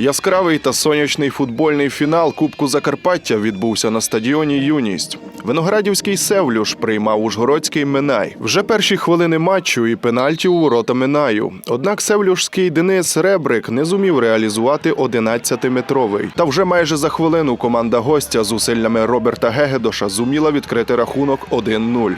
Яскравий та сонячний футбольний фінал Кубку Закарпаття відбувся на стадіоні Юність. Виноградівський Севлюш приймав Ужгородський Минай. Вже перші хвилини матчу і пенальті у ворота Минаю. Однак Севлюшський Денис Ребрик не зумів реалізувати 11-метровий. Та вже майже за хвилину команда гостя з усиллями Роберта Гегедоша зуміла відкрити рахунок 1-0.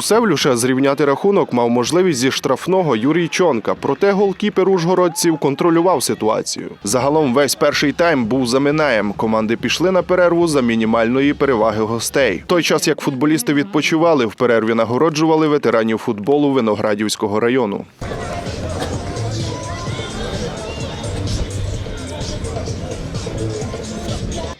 У Севлюша зрівняти рахунок мав можливість зі штрафного Юрій Чонка, проте голкіпер ужгородців контролював ситуацію. Загалом весь перший тайм був заминаєм. Команди пішли на перерву за мінімальної переваги гостей. В той час, як футболісти відпочивали, в перерві нагороджували ветеранів футболу Виноградівського району.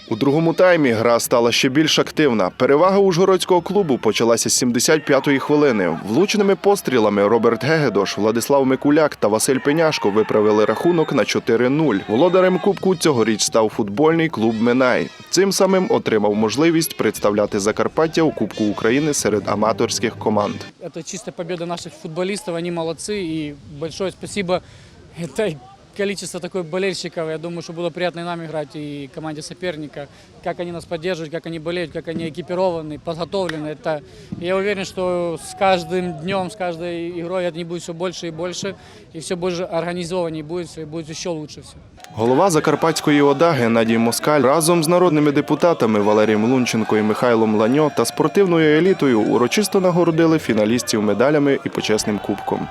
У другому таймі гра стала ще більш активна. Перевага ужгородського клубу почалася з 75-ї хвилини. Влучними пострілами Роберт Гегедош, Владислав Микуляк та Василь Пеняшко виправили рахунок на 4-0. Володарем кубку цьогоріч став футбольний клуб Минай. Цим самим отримав можливість представляти Закарпаття у Кубку України серед аматорських команд. Это чисто победа наших футболистов, они молодцы. И большое спасибо этой количество такой болельщиков. Я думаю, что было приятно и нам играть, и команде соперника. Как они нас поддерживают, как они болеют, как они экипированы, подготовлены. Это, я уверен, что с каждым днем, с каждой игрой они будут все больше и больше, и все больше организованнее будет, все, и будет еще лучше все. Голова Закарпатської ОДА Геннадій Москаль разом з народними депутатами Валерієм Лунченко і Михайлом Ланьо та спортивною елітою урочисто нагородили фіналістів медалями і почесним кубком.